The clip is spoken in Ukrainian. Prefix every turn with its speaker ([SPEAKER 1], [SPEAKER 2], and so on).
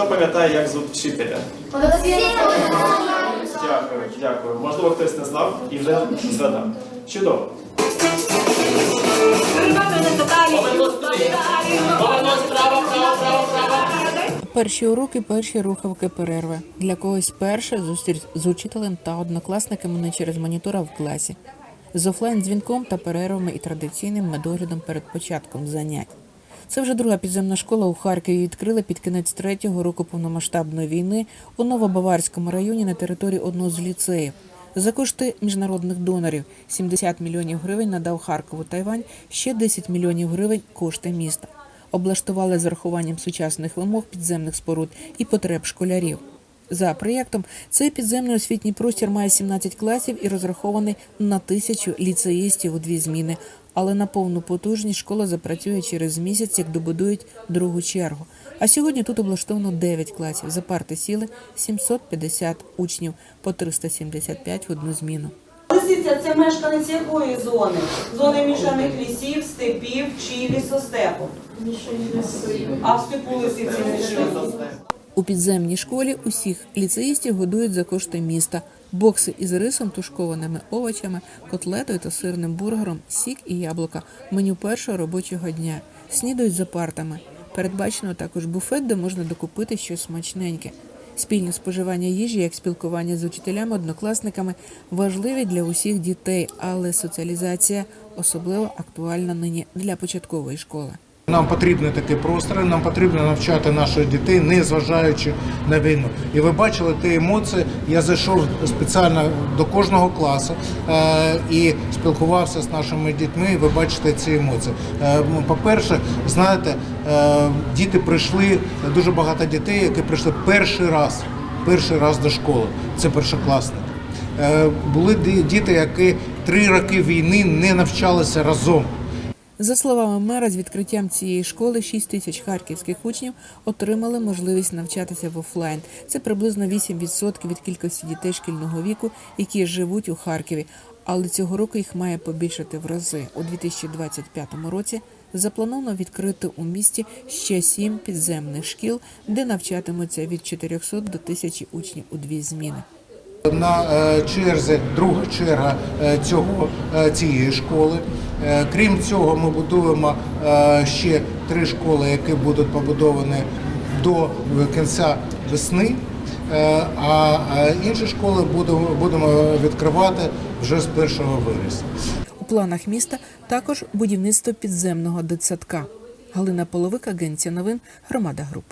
[SPEAKER 1] Хто пам'ятає, як звуть вчителя? Дякую, дякую. Можливо, хтось не знав і вже згадав. Чудово.
[SPEAKER 2] Перші уроки, перші рухавки перерви. Для когось перша зустріч з учителем та однокласниками не через монітор, а в класі. З офлайн дзвінком та перервами і традиційним медоглядом перед початком занять. Це вже друга підземна школа у Харкові відкрили під кінець третього року повномасштабної війни у Новобаварському районі на території одного з ліцеїв. За кошти міжнародних донорів 70 мільйонів гривень надав Харкову Тайвань, ще 10 мільйонів гривень кошти міста. Облаштували з урахуванням сучасних вимог підземних споруд і потреб школярів. За проєктом, цей підземний освітній простір має 17 класів і розрахований на тисячу ліцеїстів у дві зміни. Але на повну потужність школа запрацює через місяць, як добудують другу чергу. А сьогодні тут облаштовано 9 класів. За парти сіли 750 учнів, по 375 в одну зміну.
[SPEAKER 3] Лисиця це мешканець якої зони? Зони мішаних лісів, степів чи лісостепу? А в степу лисиці не мішані.
[SPEAKER 2] У підземній школі усіх ліцеїстів годують за кошти міста. Бокси із рисом, тушкованими овочами, котлетою та сирним бургером, сік і яблука. Меню першого робочого дня. Снідають за партами. Передбачено також буфет, де можна докупити щось смачненьке. Спільне споживання їжі, як спілкування з учителями, однокласниками важливі для усіх дітей, але соціалізація особливо актуальна нині для початкової школи.
[SPEAKER 4] Нам потрібні такі простори, нам потрібно навчати наших дітей, не зважаючи на війну. І ви бачили ті емоції. Я зайшов спеціально до кожного класу е, і спілкувався з нашими дітьми. І ви бачите ці емоції. Е, ну, по-перше, знаєте, е, діти прийшли дуже багато дітей, які прийшли перший раз, перший раз до школи. Це першокласники. Були діти, які три роки війни не навчалися разом.
[SPEAKER 2] За словами мера, з відкриттям цієї школи 6 тисяч харківських учнів отримали можливість навчатися в офлайн. Це приблизно 8% від кількості дітей шкільного віку, які живуть у Харкові. Але цього року їх має побільшати в рази. У 2025 році заплановано відкрити у місті ще сім підземних шкіл, де навчатимуться від 400 до 1000 учнів у дві зміни.
[SPEAKER 4] На е, черзі друга черга е, цього е, цієї школи. Крім цього, ми будуємо ще три школи, які будуть побудовані до кінця весни. А інші школи будемо відкривати вже з 1 вересня.
[SPEAKER 2] У планах міста також будівництво підземного дитсадка. Галина Половик, агенція новин, громада груп.